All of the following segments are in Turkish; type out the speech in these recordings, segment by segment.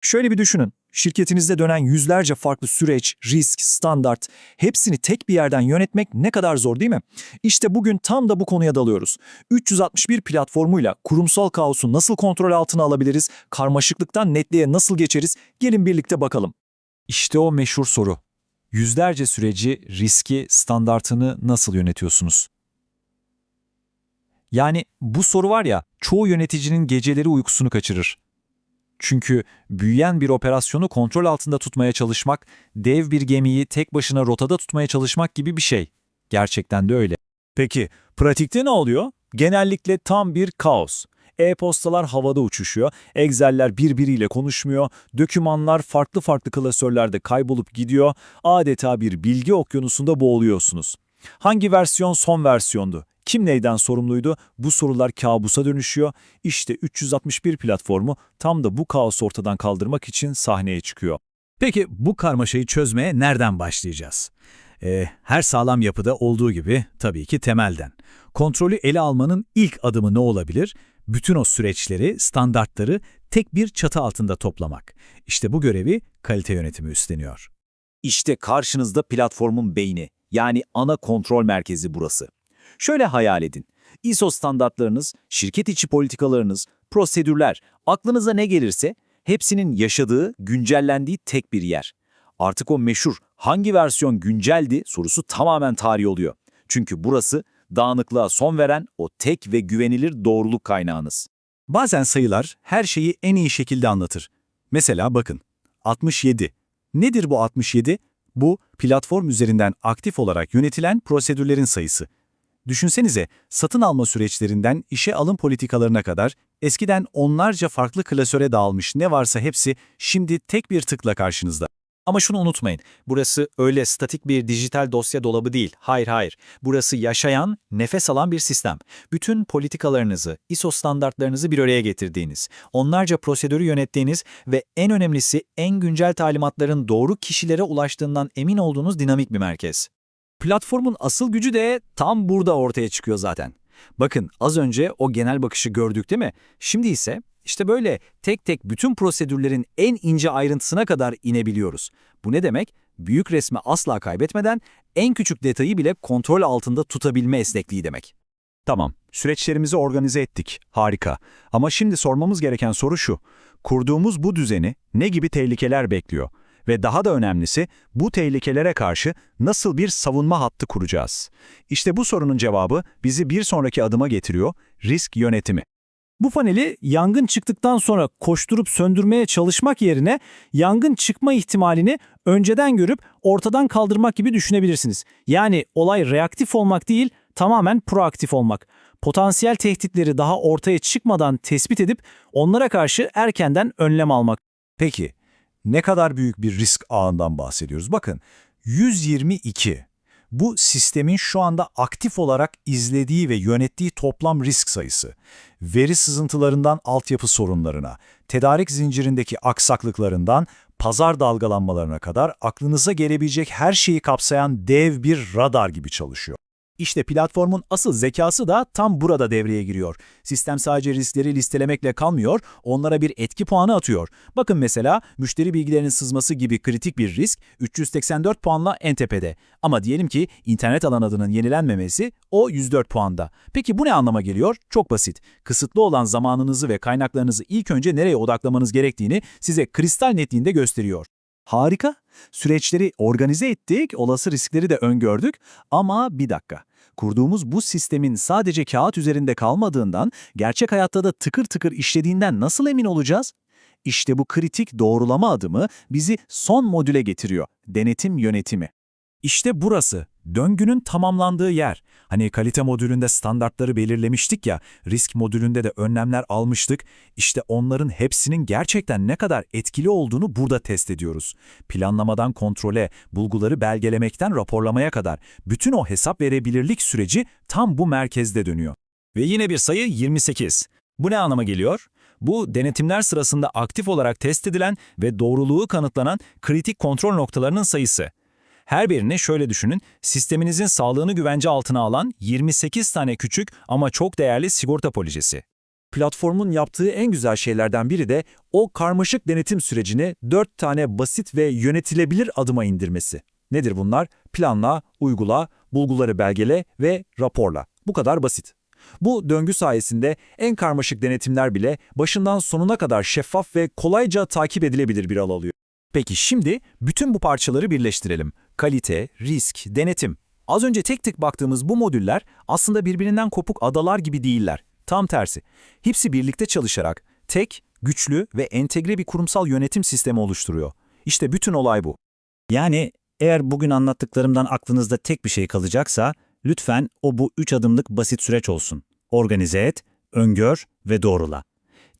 Şöyle bir düşünün. Şirketinizde dönen yüzlerce farklı süreç, risk, standart hepsini tek bir yerden yönetmek ne kadar zor değil mi? İşte bugün tam da bu konuya dalıyoruz. 361 platformuyla kurumsal kaosu nasıl kontrol altına alabiliriz, karmaşıklıktan netliğe nasıl geçeriz? Gelin birlikte bakalım. İşte o meşhur soru. Yüzlerce süreci, riski, standartını nasıl yönetiyorsunuz? Yani bu soru var ya, çoğu yöneticinin geceleri uykusunu kaçırır. Çünkü büyüyen bir operasyonu kontrol altında tutmaya çalışmak, dev bir gemiyi tek başına rotada tutmaya çalışmak gibi bir şey. Gerçekten de öyle. Peki, pratikte ne oluyor? Genellikle tam bir kaos. E-postalar havada uçuşuyor, Excel'ler birbiriyle konuşmuyor, dokümanlar farklı farklı klasörlerde kaybolup gidiyor, adeta bir bilgi okyanusunda boğuluyorsunuz. Hangi versiyon son versiyondu? Kim neyden sorumluydu? Bu sorular kabusa dönüşüyor. İşte 361 platformu tam da bu kaosu ortadan kaldırmak için sahneye çıkıyor. Peki bu karmaşayı çözmeye nereden başlayacağız? Ee, her sağlam yapıda olduğu gibi tabii ki temelden. Kontrolü ele almanın ilk adımı ne olabilir? Bütün o süreçleri, standartları tek bir çatı altında toplamak. İşte bu görevi kalite yönetimi üstleniyor. İşte karşınızda platformun beyni, yani ana kontrol merkezi burası. Şöyle hayal edin. ISO standartlarınız, şirket içi politikalarınız, prosedürler, aklınıza ne gelirse hepsinin yaşadığı, güncellendiği tek bir yer. Artık o meşhur hangi versiyon günceldi sorusu tamamen tarih oluyor. Çünkü burası dağınıklığa son veren o tek ve güvenilir doğruluk kaynağınız. Bazen sayılar her şeyi en iyi şekilde anlatır. Mesela bakın, 67. Nedir bu 67? Bu, platform üzerinden aktif olarak yönetilen prosedürlerin sayısı. Düşünsenize, satın alma süreçlerinden işe alım politikalarına kadar eskiden onlarca farklı klasöre dağılmış ne varsa hepsi şimdi tek bir tıkla karşınızda. Ama şunu unutmayın, burası öyle statik bir dijital dosya dolabı değil. Hayır hayır, burası yaşayan, nefes alan bir sistem. Bütün politikalarınızı, ISO standartlarınızı bir araya getirdiğiniz, onlarca prosedürü yönettiğiniz ve en önemlisi en güncel talimatların doğru kişilere ulaştığından emin olduğunuz dinamik bir merkez. Platformun asıl gücü de tam burada ortaya çıkıyor zaten. Bakın az önce o genel bakışı gördük değil mi? Şimdi ise işte böyle tek tek bütün prosedürlerin en ince ayrıntısına kadar inebiliyoruz. Bu ne demek? Büyük resmi asla kaybetmeden en küçük detayı bile kontrol altında tutabilme esnekliği demek. Tamam, süreçlerimizi organize ettik. Harika. Ama şimdi sormamız gereken soru şu. Kurduğumuz bu düzeni ne gibi tehlikeler bekliyor? Ve daha da önemlisi bu tehlikelere karşı nasıl bir savunma hattı kuracağız? İşte bu sorunun cevabı bizi bir sonraki adıma getiriyor, risk yönetimi. Bu paneli yangın çıktıktan sonra koşturup söndürmeye çalışmak yerine yangın çıkma ihtimalini önceden görüp ortadan kaldırmak gibi düşünebilirsiniz. Yani olay reaktif olmak değil, tamamen proaktif olmak. Potansiyel tehditleri daha ortaya çıkmadan tespit edip onlara karşı erkenden önlem almak. Peki, ne kadar büyük bir risk ağından bahsediyoruz? Bakın, 122. Bu sistemin şu anda aktif olarak izlediği ve yönettiği toplam risk sayısı. Veri sızıntılarından altyapı sorunlarına, tedarik zincirindeki aksaklıklarından pazar dalgalanmalarına kadar aklınıza gelebilecek her şeyi kapsayan dev bir radar gibi çalışıyor. İşte platformun asıl zekası da tam burada devreye giriyor. Sistem sadece riskleri listelemekle kalmıyor, onlara bir etki puanı atıyor. Bakın mesela müşteri bilgilerinin sızması gibi kritik bir risk 384 puanla en tepede. Ama diyelim ki internet alan adının yenilenmemesi o 104 puanda. Peki bu ne anlama geliyor? Çok basit. Kısıtlı olan zamanınızı ve kaynaklarınızı ilk önce nereye odaklamanız gerektiğini size kristal netliğinde gösteriyor. Harika. Süreçleri organize ettik, olası riskleri de öngördük ama bir dakika. Kurduğumuz bu sistemin sadece kağıt üzerinde kalmadığından, gerçek hayatta da tıkır tıkır işlediğinden nasıl emin olacağız? İşte bu kritik doğrulama adımı bizi son modüle getiriyor, denetim yönetimi. İşte burası, döngünün tamamlandığı yer. Hani kalite modülünde standartları belirlemiştik ya, risk modülünde de önlemler almıştık. İşte onların hepsinin gerçekten ne kadar etkili olduğunu burada test ediyoruz. Planlamadan kontrole, bulguları belgelemekten raporlamaya kadar bütün o hesap verebilirlik süreci tam bu merkezde dönüyor. Ve yine bir sayı 28. Bu ne anlama geliyor? Bu denetimler sırasında aktif olarak test edilen ve doğruluğu kanıtlanan kritik kontrol noktalarının sayısı. Her birini şöyle düşünün, sisteminizin sağlığını güvence altına alan 28 tane küçük ama çok değerli sigorta polisesi. Platformun yaptığı en güzel şeylerden biri de o karmaşık denetim sürecini dört tane basit ve yönetilebilir adıma indirmesi. Nedir bunlar? Planla, uygula, bulguları belgele ve raporla. Bu kadar basit. Bu döngü sayesinde en karmaşık denetimler bile başından sonuna kadar şeffaf ve kolayca takip edilebilir bir al alıyor. Peki şimdi bütün bu parçaları birleştirelim. Kalite, risk, denetim. Az önce tek tek baktığımız bu modüller aslında birbirinden kopuk adalar gibi değiller. Tam tersi. Hepsi birlikte çalışarak tek, güçlü ve entegre bir kurumsal yönetim sistemi oluşturuyor. İşte bütün olay bu. Yani eğer bugün anlattıklarımdan aklınızda tek bir şey kalacaksa, lütfen o bu üç adımlık basit süreç olsun. Organize et, öngör ve doğrula.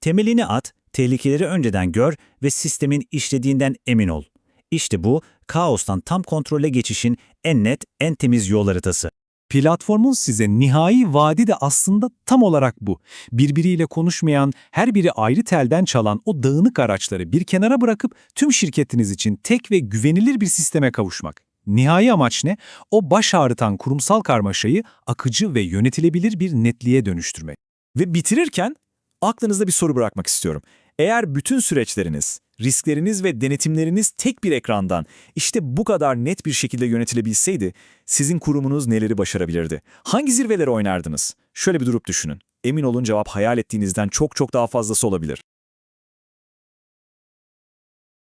Temelini at, tehlikeleri önceden gör ve sistemin işlediğinden emin ol. İşte bu, kaostan tam kontrole geçişin en net, en temiz yol haritası. Platformun size nihai vaadi de aslında tam olarak bu. Birbiriyle konuşmayan, her biri ayrı telden çalan o dağınık araçları bir kenara bırakıp tüm şirketiniz için tek ve güvenilir bir sisteme kavuşmak. Nihai amaç ne? O baş ağrıtan kurumsal karmaşayı akıcı ve yönetilebilir bir netliğe dönüştürmek. Ve bitirirken aklınızda bir soru bırakmak istiyorum. Eğer bütün süreçleriniz, riskleriniz ve denetimleriniz tek bir ekrandan işte bu kadar net bir şekilde yönetilebilseydi, sizin kurumunuz neleri başarabilirdi? Hangi zirveleri oynardınız? Şöyle bir durup düşünün. Emin olun cevap hayal ettiğinizden çok çok daha fazlası olabilir.